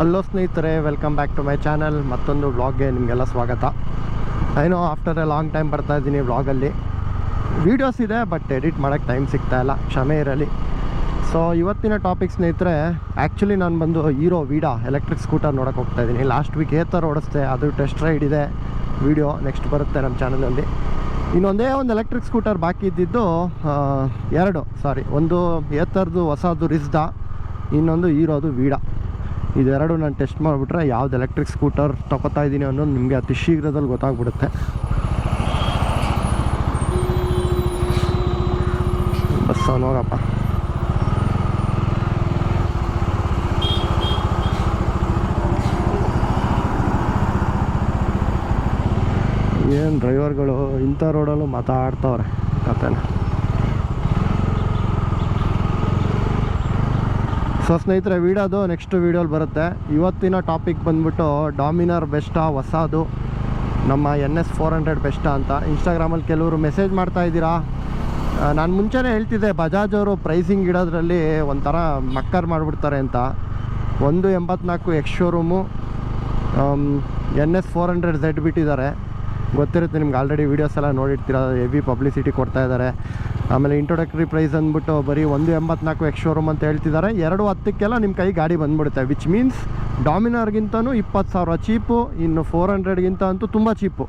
Hello ಸ್ನೇಹಿತರೆ welcome back to my channel ಮತ್ತೊಂದು ವ್ಲಾಗ್ಗೆ ನಿಮಗೆಲ್ಲ ಸ್ವಾಗತ. ಏನೋ ಆಫ್ಟರ್ ಎ ಲಾಂಗ್ ಟೈಮ್ ಬರ್ತಾ ಇದ್ದೀನಿ ವ್ಲಾಗಲ್ಲಿ ವೀಡಿಯೋಸ್ ಇದೆ ಬಟ್ ಎಡಿಟ್ ಮಾಡೋಕ್ಕೆ ಟೈಮ್ ಸಿಗ್ತಾ ಇಲ್ಲ. ಕ್ಷಮೆ ಇರಲಿ. ಸೊ ಇವತ್ತಿನ ಟಾಪಿಕ್ ಸ್ನೇಹಿತರೆ ಆ್ಯಕ್ಚುಲಿ ನಾನು ಬಂದು ಹೀರೋ ವೀಡಾ ಎಲೆಕ್ಟ್ರಿಕ್ ಸ್ಕೂಟರ್ ನೋಡೋಕೆ ಹೋಗ್ತಾ ಇದ್ದೀನಿ. ಲಾಸ್ಟ್ ವೀಕ್ ಥರ ಓಡಿಸ್ದೆ, ಅದು ಟೆಸ್ಟ್ ರೈಡ್ ಇದೆ. ವೀಡಿಯೋ ನೆಕ್ಸ್ಟ್ ಬರುತ್ತೆ ನಮ್ಮ ಚಾನಲಲ್ಲಿ ಇನ್ನೊಂದೇ ಒಂದು ಎಲೆಕ್ಟ್ರಿಕ್ ಸ್ಕೂಟರ್ ಬಾಕಿ ಇದ್ದಿದ್ದು ಎರಡು ಸಾರಿ ಒಂದು ಥರದ್ದು ಹೊಸದು ರಿಸ್ದಾ ಇನ್ನೊಂದು ಹೀರೋದು ವೀಡಾ ಇದೆರಡು ನಾನು ಟೆಸ್ಟ್ ಮಾಡಿಬಿಟ್ರೆ ಯಾವ್ದು ಎಲೆಕ್ಟ್ರಿಕ್ ಸ್ಕೂಟರ್ ತಗೋತಾ ಇದ್ದೀನಿ ಅನ್ನೋದು ನಿಮಗೆ ಅತಿ ಶೀಘ್ರದಲ್ಲಿ ಗೊತ್ತಾಗ್ಬಿಡುತ್ತೆ. ಬಸ್ ನೋಡಪ್ಪ ಏನು ಡ್ರೈವರ್ಗಳು ಇಂಥ ರೋಡಲ್ಲೂ ಮಾತಾಡ್ತವ್ರೆ ಕತೆನ. ಸೊ ಸ್ನೇಹಿತರೆ ವೀಡಿಯೋದು ನೆಕ್ಸ್ಟ್ ವೀಡಿಯೋಲಿ ಬರುತ್ತೆ. ಇವತ್ತಿನ ಟಾಪಿಕ್ ಬಂದ್ಬಿಟ್ಟು ಡಾಮಿನರ್ ಬೆಸ್ಟಾ ಹೊಸದು ನಮ್ಮ ಎನ್ ಎಸ್ ಫೋರ್ ಹಂಡ್ರೆಡ್ ಬೆಸ್ಟಾ ಅಂತ. ಇನ್ಸ್ಟಾಗ್ರಾಮಲ್ಲಿ ಕೆಲವರು ಮೆಸೇಜ್ ಮಾಡ್ತಾ ಇದ್ದೀರಾ? ನಾನು ಮುಂಚೆನೇ ಹೇಳ್ತಿದ್ದೆ ಬಜಾಜ್ ಅವರು ಪ್ರೈಸಿಂಗ್ ಇಡೋದ್ರಲ್ಲಿ ಒಂಥರ ಮಕ್ಕರ್ ಮಾಡಿಬಿಡ್ತಾರೆ ಅಂತ. ಒಂದು ಎಂಬತ್ನಾಲ್ಕು X showroom N S four hundred Z ಬಿಟ್ಟಿದ್ದಾರೆ. ಗೊತ್ತಿರುತ್ತೆ, ನಿಮ್ಗೆ ಆಲ್ರೆಡಿ ವೀಡಿಯೋಸ್ ಎಲ್ಲ ನೋಡಿರ್ತೀರ ಹೆವಿ ಪಬ್ಲಿಸಿಟಿ ಕೊಡ್ತಾ ಇದ್ದಾರೆ. ಆಮೇಲೆ ಇಂಟ್ರೊಡಕ್ಟರಿ ಪ್ರೈಸ್ ಅಂದ್ಬಿಟ್ಟು ಬರೀ ಒಂದು ಎಂಬತ್ನಾಲ್ಕು ಎಕ್ಸ್ ಶೋರೂಮ್ ಅಂತ ಹೇಳ್ತಿದ್ದಾರೆ. ಎರಡು ಹತ್ತಕ್ಕೆಲ್ಲ ನಿಮ್ಮ ಕೈ ಗಾಡಿ ಬಂದ್ಬಿಡುತ್ತೆ ವಿಚ್ ಮೀನ್ಸ್ ಡಾಮಿನಾರ್ಗಿಂತನೂ ಇಪ್ಪತ್ತು ಸಾವಿರ ಚೀಪು ಇನ್ನು ಫೋರ್ ಹಂಡ್ರೆಡ್ಗಿಂತ ಅಂತೂ ತುಂಬ ಚೀಪು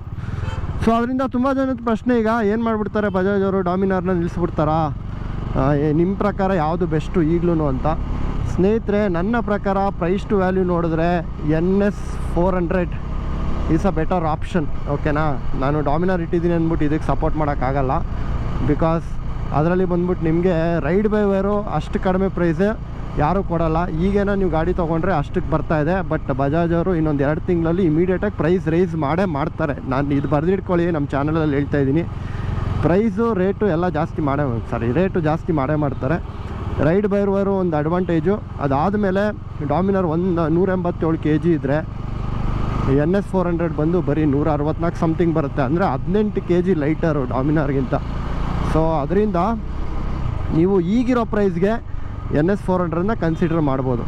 ಸೊ ಅದರಿಂದ ತುಂಬ ಜನದ ಪ್ರಶ್ನೆ ಈಗ, ಏನು ಮಾಡಿಬಿಡ್ತಾರೆ ಬಜಾಜ್ ಅವರು? ಡಾಮಿನಾರ್ನ ನಿಲ್ಲಿಸ್ಬಿಡ್ತಾರಾ ನಿಮ್ಮ ಪ್ರಕಾರ ಯಾವುದು ಬೆಸ್ಟು ಈಗಲೂ ಅಂತ. ಸ್ನೇಹಿತರೆ, ನನ್ನ ಪ್ರಕಾರ ಪ್ರೈಸ್ ಟು ವ್ಯಾಲ್ಯೂ ನೋಡಿದ್ರೆ N S four hundred is a better option ಓಕೆನಾ ನಾನು ಡಾಮಿನಾರ್ ಇಟ್ಟಿದ್ದೀನಿ ಅಂದ್ಬಿಟ್ಟು ಇದಕ್ಕೆ ಸಪೋರ್ಟ್ ಮಾಡೋಕ್ಕಾಗಲ್ಲ. ಬಿಕಾಸ್ ಅದರಲ್ಲಿ ಬಂದ್ಬಿಟ್ಟು ನಿಮಗೆ ರೈಡ್ ಬೈ ವೇರು ಅಷ್ಟು ಕಡಿಮೆ ಪ್ರೈಸೇ ಯಾರೂ ಕೊಡಲ್ಲ. ಈಗೇನೋ ನೀವು ಗಾಡಿ ತೊಗೊಂಡ್ರೆ ಅಷ್ಟಕ್ಕೆ ಬರ್ತಾ ಇದೆ. ಬಟ್ ಬಜಾಜ್ ಅವರು ಇನ್ನೊಂದು ಎರಡು ತಿಂಗಳಲ್ಲಿ ಇಮಿಡಿಯೇಟಾಗಿ ಪ್ರೈಸ್ ರೈಸ್ ಮಾಡೇ ಮಾಡ್ತಾರೆ. ನಾನು ಇದು ಬರೆದಿಟ್ಕೊಳ್ಳಿ ನಮ್ಮ ಚಾನಲಲ್ಲಿ ಹೇಳ್ತಾ ಇದ್ದೀನಿ. ಪ್ರೈಸು, ರೇಟು ಎಲ್ಲ ಜಾಸ್ತಿ ಮಾಡೇ ಸಾರಿ ರೇಟು ಜಾಸ್ತಿ ಮಾಡೇ ಮಾಡ್ತಾರೆ. ರೈಡ್ ಬೈರ್ವರು ಒಂದು ಅಡ್ವಾಂಟೇಜು ಅದಾದಮೇಲೆ ಡಾಮಿನರ್ ಒಂದು ನೂರ ಎಂಬತ್ತೇಳು ಕೆ ಜಿ ಇದ್ದರೆ ಎನ್ ಎಸ್ ಫೋರ್ ಹಂಡ್ರೆಡ್ ಬಂದು ಬರೀ ನೂರ ಅರವತ್ನಾಲ್ಕು ಸಮಥಿಂಗ್ ಬರುತ್ತೆ. ಅಂದರೆ ಹದಿನೆಂಟು ಕೆ ಜಿ ಲೈಟರು ಡಾಮಿನಾರ್ಗಿಂತ. ಸೊ ಅದರಿಂದ ನೀವು ಈಗಿರೋ ಪ್ರೈಸ್ಗೆ ಎನ್ ಎಸ್ ಫೋರ್ ಹಂಡ್ರೆಡ್ನ ಕನ್ಸಿಡರ್ ಮಾಡ್ಬೋದು.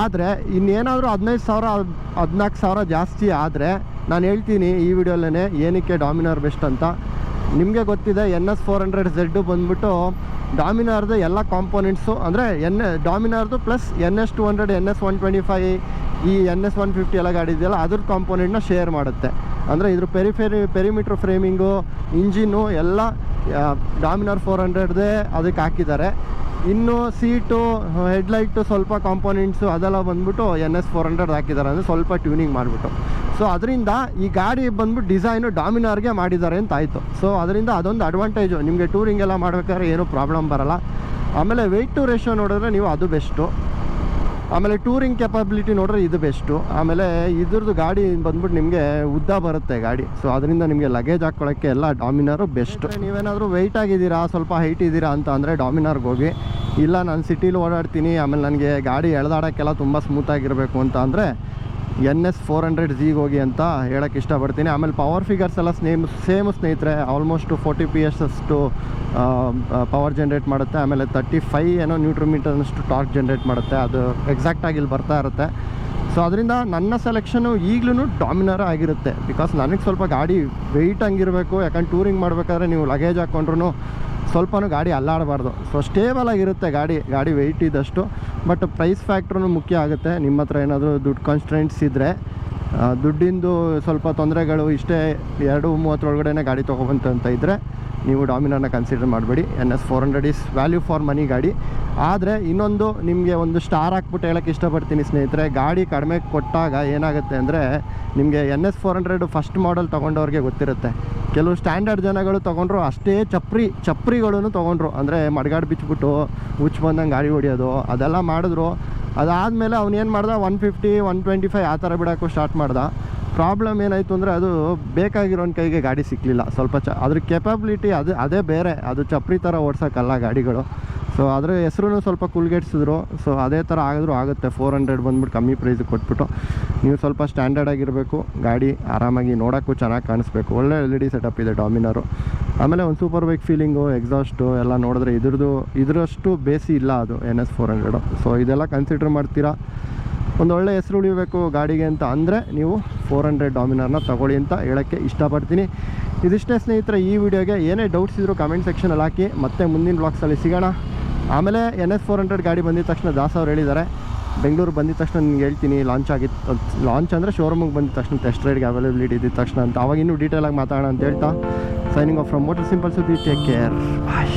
ಆದರೆ, ಇನ್ನೇನಾದರೂ ಹದಿನೈದು ಸಾವಿರ, ಹದಿನಾಲ್ಕು ಸಾವಿರ ಜಾಸ್ತಿ ಆದರೆ, ನಾನು ಹೇಳ್ತೀನಿ ಈ ವಿಡಿಯೋಲ್ಲೇ ಏನಕ್ಕೆ ಡಾಮಿನಾರ್ ಬೆಸ್ಟ್ ಅಂತ. ನಿಮಗೆ ಗೊತ್ತಿದೆ N S four hundred Z ಬಂದುಬಿಟ್ಟು ಡಾಮಿನಾರ್ದು ಎಲ್ಲ ಕಾಂಪೋನೆಂಟ್ಸು ಅಂದರೆ N ಡಾಮಿನಾರ್ದು plus N S two hundred N S one twenty five ಈ ಎನ್ ಎಸ್ ಒನ್ ಫಿಫ್ಟಿ ಎಲ್ಲ ಗಾಡಿ ಇದೆಯಲ್ಲ, ಅದ್ರ ಕಾಂಪೋನೆಂಟ್ನ ಶೇರ್ ಮಾಡುತ್ತೆ. ಅಂದರೆ ಇದ್ರ ಪೆರಿಫೆರಿ ಪೆರಿಮೀಟ್ರ್ ಫ್ರೇಮಿಂಗು ಇಂಜಿನ್ನು ಎಲ್ಲ ಡಾಮಿನಾರ್ ಫೋರ್ ಹಂಡ್ರೆಡ್ದೇ ಅದಕ್ಕೆ ಹಾಕಿದ್ದಾರೆ. ಇನ್ನು ಸೀಟು ಹೆಡ್ಲೈಟು ಸ್ವಲ್ಪ ಕಾಂಪೋನೆಂಟ್ಸು ಅದೆಲ್ಲ ಬಂದ್ಬಿಟ್ಟು ಎನ್ ಎಸ್ ಫೋರ್ ಹಂಡ್ರೆಡ್ ಹಾಕಿದ್ದಾರೆ ಅಂದರೆ ಸ್ವಲ್ಪ ಟ್ಯೂನಿಂಗ್ ಮಾಡಿಬಿಟ್ಟು. ಸೊ ಅದರಿಂದ ಈ ಗಾಡಿ ಬಂದ್ಬಿಟ್ಟು ಡಿಸೈನು ಡಾಮಿನಾರ್ಗೆ ಮಾಡಿದ್ದಾರೆ ಅಂತ ಆಯಿತು. ಸೊ ಅದರಿಂದ ಅದೊಂದು ಅಡ್ವಾಂಟೇಜು ನಿಮಗೆ ಟೂರಿಂಗ್ ಎಲ್ಲ ಮಾಡಬೇಕಾದ್ರೆ ಏನೂ ಪ್ರಾಬ್ಲಮ್ ಬರಲ್ಲ. ಆಮೇಲೆ ವೆಯ್ಟ್ ಟು ರೇಷೋ ನೋಡಿದ್ರೆ ನೀವು ಅದು ಬೆಸ್ಟು ಆಮೇಲೆ ಟೂರಿಂಗ್ ಕೆಪಬಿಲಿಟಿ ನೋಡ್ರೆ ಇದು ಬೆಸ್ಟು ಆಮೇಲೆ ಇದ್ರದ್ದು ಗಾಡಿ ಬಂದ್ಬಿಟ್ಟು ನಿಮಗೆ ಉದ್ದ ಬರುತ್ತೆ ಗಾಡಿ. ಸೊ ಅದರಿಂದ ನಿಮಗೆ ಲಗೇಜ್ ಹಾಕ್ಕೊಳ್ಳೋಕ್ಕೆ ಎಲ್ಲ ಡಾಮಿನಾರು ಬೆಸ್ಟ್ ನೀವೇನಾದರೂ ವೆಯ್ಟ್ ಆಗಿದ್ದೀರಾ? ಸ್ವಲ್ಪ ಹೈಟ್ ಇದ್ದೀರಾ ಅಂತ ಅಂದರೆ ಡಾಮಿನಾರ್ಗೆ ಹೋಗಿ. ಇಲ್ಲ ನಾನು ಸಿಟೀಲಿ ಓಡಾಡ್ತೀನಿ. ಆಮೇಲೆ ನನಗೆ ಗಾಡಿ ಎಳ್ದಾಡೋಕ್ಕೆಲ್ಲ ತುಂಬ ಸ್ಮೂತಾಗಿರಬೇಕು ಅಂತ ಅಂದರೆ ಎನ್ ಎಸ್ ಫೋರ್ ಹಂಡ್ರೆಡ್ ಜಿಗೆ ಹೋಗಿ ಅಂತ ಹೇಳೋಕ್ಕೆ ಇಷ್ಟಪಡ್ತೀನಿ. ಆಮೇಲೆ ಪವರ್ ಫಿಗರ್ಸ್ ಎಲ್ಲ ಸ್ನೇಮ್ ಸೇಮ್ ಸ್ನೇಹಿತರೆ ಆಲ್ಮೋಸ್ಟ್ ಫೋರ್ಟಿ ಪಿ ಎಸ್ ಅಷ್ಟು ಪವರ್ ಜನ್ರೇಟ್ ಮಾಡುತ್ತೆ. ಆಮೇಲೆ ತರ್ಟಿ ಫೈ ಏನೋ ನ್ಯೂಟ್ರೋಮೀಟರ್ನಷ್ಟು ಟಾರ್ಕ್ ಜನ್ರೇಟ್ ಮಾಡುತ್ತೆ. ಅದು ಎಕ್ಸಾಕ್ಟಾಗಿ ಇಲ್ಲಿ ಬರ್ತಾ ಇರುತ್ತೆ. ಸೊ ಅದರಿಂದ ನನ್ನ ಸೆಲೆಕ್ಷನು ಈಗಲೂ ಡಾಮಿನರ ಆಗಿರುತ್ತೆ. ಬಿಕಾಸ್ ನನಗೆ ಸ್ವಲ್ಪ ಗಾಡಿ ವೆಯ್ಟ್ ಹಂಗಿರಬೇಕು, ಯಾಕಂದ್ರೆ ಟೂರಿಂಗ್ ಮಾಡಬೇಕಾದ್ರೆ ನೀವು ಲಗೇಜ್ ಹಾಕ್ಕೊಂಡ್ರು ಸ್ವಲ್ಪನೂ ಗಾಡಿ ಅಲ್ಲಾಡಬಾರ್ದು. ಸೊ ಸ್ಟೇಬಲ್ ಆಗಿರುತ್ತೆ ಗಾಡಿ ಗಾಡಿ ವೆಯ್ಟ್ ಇದ್ದಷ್ಟು. ಬಟ್ ಪ್ರೈಸ್ ಫ್ಯಾಕ್ಟ್ರೂ ಮುಖ್ಯ ಆಗುತ್ತೆ. ನಿಮ್ಮ ಹತ್ರ ಏನಾದರೂ ದುಡ್ಡು ಕಾನ್ಸ್ಟ್ರೆಂಟ್ಸ್ ಇದ್ದರೆ ದುಡ್ಡಿಂದು ಸ್ವಲ್ಪ ತೊಂದರೆಗಳು ಇಷ್ಟೇ ಎರಡು ಮೂವತ್ತರೊಳಗಡೆನೇ ಗಾಡಿ ತೊಗೊಬಂತ ಅಂತ ಇದ್ದರೆ ನೀವು ಡಾಮಿನರ್ನ ಕನ್ಸಿಡರ್ ಮಾಡಬೇಡಿ. N S four hundred is value for money ಗಾಡಿ. ಆದರೆ ಇನ್ನೊಂದು ನಿಮಗೆ ಒಂದು ಸ್ಟಾರ್ ಹಾಕ್ಬಿಟ್ಟು ಹೇಳೋಕ್ಕೆ ಇಷ್ಟಪಡ್ತೀನಿ ಸ್ನೇಹಿತರೆ, ಗಾಡಿ ಕಡಿಮೆ ಕೊಟ್ಟಾಗ ಏನಾಗುತ್ತೆ ಅಂದರೆ ನಿಮಗೆ N S four hundred first model ತೊಗೊಂಡವ್ರಿಗೆ ಗೊತ್ತಿರುತ್ತೆ. ಕೆಲವು ಸ್ಟ್ಯಾಂಡರ್ಡ್ ಜನಗಳು ತೊಗೊಂಡ್ರು ಅಷ್ಟೇ ಚಪ್ರಿ, ಚಪ್ರಿಗಳನ್ನು ತೊಗೊಂಡ್ರು. ಅಂದರೆ ಮಡ್ಗಾಡು ಬಿಚ್ಚಿಬಿಟ್ಟು ಹುಚ್ಚು ಬಂದಂಗೆ ಗಾಡಿ ಹೊಡಿಯೋದು, ಅದೆಲ್ಲ ಮಾಡಿದ್ರು. ಅದಾದಮೇಲೆ ಏನು ಮಾಡ್ದೆ? One fifty one twenty five ಆ ಥರ ಬಿಡೋಕ್ಕೂ ಸ್ಟಾರ್ಟ್ ಮಾಡ್ದ. ಪ್ರಾಬ್ಲಮ್ ಏನಾಯಿತು ಅಂದರೆ ಅದು ಬೇಕಾಗಿರೋನ್ ಕೈಗೆ ಗಾಡಿ ಸಿಕ್ಕಲಿಲ್ಲ ಸ್ವಲ್ಪ ಚ ಅದ್ರ ಕೆಪಬಿಲಿಟಿ ಅದು, ಅದೇ ಬೇರೆ. ಅದು ಚಪ್ರಿ ಥರ ಓಡ್ಸೋಕ್ಕಲ್ಲ ಗಾಡಿಗಳು. ಸೊ ಅದರ ಹೆಸರು ಸ್ವಲ್ಪ ಕುಲ್ಗೆಡ್ಸಿದ್ರು ಸೊ ಅದೇ ಥರ ಆಗಿದ್ರು ಆಗುತ್ತೆ. ಫೋರ್ ಹಂಡ್ರೆಡ್ ಬಂದ್ಬಿಟ್ಟು ಕಮ್ಮಿ ಪ್ರೈಸಿಗೆ ಕೊಟ್ಬಿಟ್ಟು. ನೀವು ಸ್ವಲ್ಪ ಸ್ಟ್ಯಾಂಡರ್ಡ್ ಆಗಿರಬೇಕು. ಗಾಡಿ ಆರಾಮಾಗಿ ನೋಡೋಕ್ಕೂ ಚೆನ್ನಾಗಿ ಕಾಣಿಸ್ಬೇಕು. ಒಳ್ಳೆ ಎಲ್ ಇ ಸೆಟಪ್ ಇದೆ ಡಾಮಿನಾರು ಆಮೇಲೆ ಒಂದು ಸೂಪರ್ ಬೈಕ್ ಫೀಲಿಂಗು ಎಕ್ಸಾಸ್ಟು ಎಲ್ಲ ನೋಡಿದ್ರೆ ಇದ್ರದ್ದು, ಇದರಷ್ಟು ಬೇಸಿ ಇಲ್ಲ ಅದು N S four hundred so ಇದೆಲ್ಲ ಕನ್ಸಿಡರ್ ಮಾಡ್ತೀರಾ? ಒಂದು ಒಳ್ಳೆ ಹೆಸರು ಉಳಿಬೇಕು ಗಾಡಿಗೆ ಅಂತ ಅಂದರೆ ನೀವು ಫೋರ್ ಹಂಡ್ರೆಡ್ ಡಾಮಿನರ್ನ ತಗೊಳ್ಳಿ ಅಂತ ಹೇಳೋಕ್ಕೆ ಇಷ್ಟಪಡ್ತೀನಿ. ಇದಿಷ್ಟೇ ಸ್ನೇಹಿತರೆ, ಈ ವಿಡಿಯೋಗೆ ಏನೇ ಡೌಟ್ಸ್ ಇದ್ದರೂ ಕಮೆಂಟ್ ಸೆಕ್ಷನಲ್ಲಿ ಹಾಕಿ. ಮತ್ತೆ ಮುಂದಿನ ಬ್ಲಾಗ್ಸಲ್ಲಿ ಸಿಗೋಣ. ಆಮೇಲೆ ಎನ್ ಎಸ್ ಫೋರ್ ಹಂಡ್ರೆಡ್ ಗಾಡಿ ಬಂದಿದ ತಕ್ಷಣ ದಾಸ ಅವ್ರು ಹೇಳಿದ್ದಾರೆ. ಬೆಂಗಳೂರು ಬಂದಿದ ತಕ್ಷಣ ನಿಮ್ಗೆ ಹೇಳ್ತೀನಿ ಲಾಂಚ್ ಆಗಿತ್ತು ಲಾಂಚ್ ಅಂದರೆ ಶೋರೂಮಿಗೆ ಬಂದಿದ ತಕ್ಷಣ ಟೆಸ್ಟ್ ರೈಡ್ಗೆ ಅವೈಲೇಬಿಲಿಟಿ ಇದ್ದಿದ್ದ ತಕ್ಷಣ ಅಂತ. ಅವಾಗ ಇನ್ನೂ ಡೀಟೇಲಾಗಿ ಮಾತಾಡೋಣ ಅಂತ ಹೇಳ್ತಾ signing off from motor simple ಸುದ್ದಿ ಟೇಕ್ ಕೇರ್ ಬಾಯ್